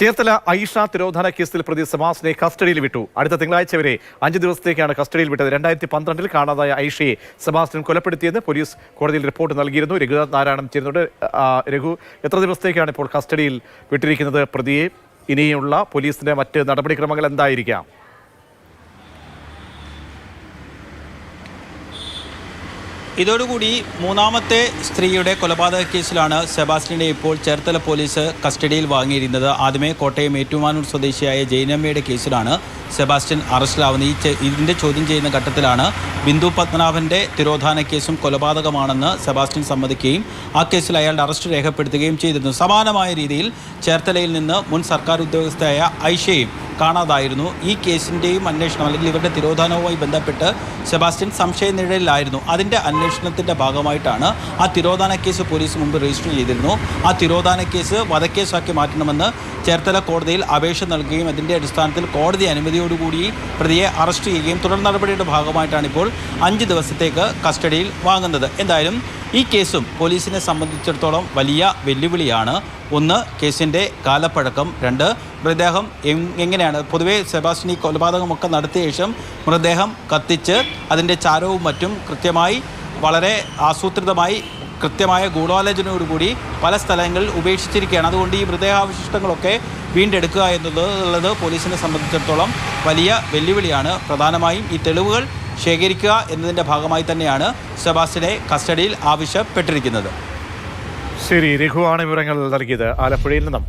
ചേർത്തല ഐഷ തിരോധാന കേസിൽ പ്രതി സമാസിനെ കസ്റ്റഡിയിൽ വിട്ടു. അടുത്ത തിങ്കളാഴ്ച വരെ അഞ്ച് ദിവസത്തേക്കാണ് കസ്റ്റഡിയിൽ വിട്ടത്. രണ്ടായിരത്തി പന്ത്രണ്ടിൽ കാണാതായ ഐഷയെ സമാസിനും കൊലപ്പെടുത്തിയെന്ന് പോലീസ് കോടതിയിൽ റിപ്പോർട്ട് നൽകിയിരുന്നു. രഘുനാഥ് നാരായണൻ ചേരുന്നുണ്ട്. രഘു എത്ര ദിവസത്തേക്കാണ് ഇപ്പോൾ കസ്റ്റഡിയിൽ വിട്ടിരിക്കുന്നത് പ്രതിയെ? ഇനിയുള്ള പോലീസിന്റെ മറ്റ് നടപടിക്രമങ്ങൾ എന്തായിരിക്കാം? ഇതോടുകൂടി മൂന്നാമത്തെ സ്ത്രീയുടെ കൊലപാതക കേസിലാണ് സെബാസ്റ്റിനെ ഇപ്പോൾ ചേർത്തല പോലീസ് കസ്റ്റഡിയിൽ വാങ്ങിയിരുന്നത്. ആദ്യമേ കോട്ടയം ഏറ്റുമാനൂർ സ്വദേശിയായ ജൈനമ്മയുടെ കേസിലാണ് സെബാസ്റ്റ്യൻ അറസ്റ്റിലാവുന്നത്. ഈ ഇതിന്റെ ചോദ്യം ചെയ്യുന്ന ഘട്ടത്തിലാണ് ബിന്ദു പത്മനാഭന്റെ തിരോധാന കേസും കൊലപാതകമാണെന്ന് സെബാസ്റ്റ്യൻ സമ്മതിക്കുകയും ആ കേസിൽ അയാളുടെ അറസ്റ്റ് രേഖപ്പെടുത്തുകയും ചെയ്തിരുന്നു. സമാനമായ രീതിയിൽ ചേർത്തലയിൽ നിന്ന് മുൻ സർക്കാർ ഉദ്യോഗസ്ഥയായ ഐഷയും കാണാതായിരുന്നു. ഈ കേസിന്റെയും അന്വേഷണം അല്ലെങ്കിൽ ഇവരുടെ തിരോധാനവുമായി ബന്ധപ്പെട്ട് സെബാസ്റ്റ്യൻ സംശയ നിഴലിലായിരുന്നു. അതിന്റെ അന്വേഷണത്തിന്റെ ഭാഗമായിട്ടാണ് ആ തിരോധാന കേസ് പോലീസ് മുമ്പ് രജിസ്റ്റർ ചെയ്തിരുന്നു. ആ തിരോധാന കേസ് വധക്കേസാക്കി മാറ്റണമെന്ന് ചേർത്തല കോടതിയിൽ അപേക്ഷ നൽകുകയും അതിന്റെ അടിസ്ഥാനത്തിൽ കോടതി അനുമതിയോടുകൂടി പ്രതിയെ അറസ്റ്റ് ചെയ്യുകയും തുടർ നടപടിയുടെ ഭാഗമായിട്ടാണ് ഇപ്പോൾ അഞ്ച് ദിവസത്തേക്ക് കസ്റ്റഡിയിൽ വാങ്ങുന്നത്. എന്തായാലും ഈ കേസും പോലീസിനെ സംബന്ധിച്ചിടത്തോളം വലിയ വെല്ലുവിളിയാണ്. ഒന്ന് കേസിന്റെ കാലപ്പഴക്കം. രണ്ട് മൃതദേഹം എങ്ങനെയാണ്? പൊതുവേ സെബാസ്റ്റിനി കൊലപാതകമൊക്കെ നടത്തിയ ശേഷം മൃതദേഹം കത്തിച്ച് അതിന്റെ ചാരവും മറ്റും കൃത്യമായി വളരെ ആസൂത്രിതമായി കൃത്യമായ ഗൂഢാലോചനയോടുകൂടി പല സ്ഥലങ്ങളിൽ ഉപേക്ഷിച്ചിരിക്കുകയാണ്. അതുകൊണ്ട് ഈ മൃതദേഹാവശിഷ്ടങ്ങളൊക്കെ വീണ്ടെടുക്കുക എന്നുള്ളത് പോലീസിനെ സംബന്ധിച്ചിടത്തോളം വലിയ വെല്ലുവിളിയാണ്. പ്രധാനമായും ഈ തെളിവുകൾ ശേഖരിക്കുക എന്നതിന്റെ ഭാഗമായി തന്നെയാണ് സെബാസ്റ്റിനെ കസ്റ്റഡിയിൽ ആവശ്യപ്പെട്ടിരിക്കുന്നത്. ശരി രഘുവാണ് വിവരങ്ങൾ നൽകിയത്. ആലപ്പുഴയിൽ നിന്നും